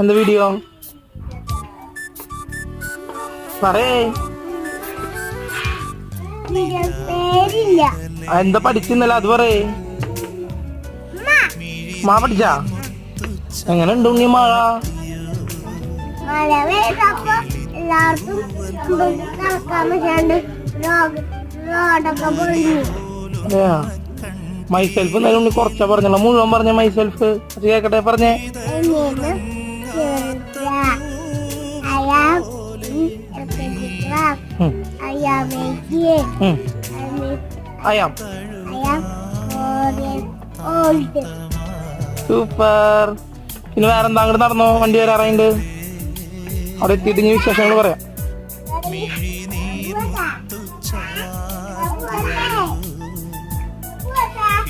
എന്ത് വീഡിയോ പറയേ. എന്താ പഠിച്ചിന്നല്ല? അത് പറയേ. മാ പഠിച്ചാ? എങ്ങനെ ഉണ്ട് ഉണ്ണി മഴ? എല്ലാവർക്കും മൈസെൽഫ് എന്നാലും ഉണ്ണി കുറച്ചാ പറഞ്ഞല്ലോ മുഴുവൻ പറഞ്ഞ മൈസെൽഫ് അത് കേക്കട്ടെ പറഞ്ഞേ. അയാം സൂപ്പർ ഇനി വേറെന്താ അങ്ങോട്ട് നടന്നോ? വണ്ടി വരാറായിണ്ട്. അവിടെ എത്തിയിട്ട് ഇനി വിശേഷങ്ങൾ പറയാം.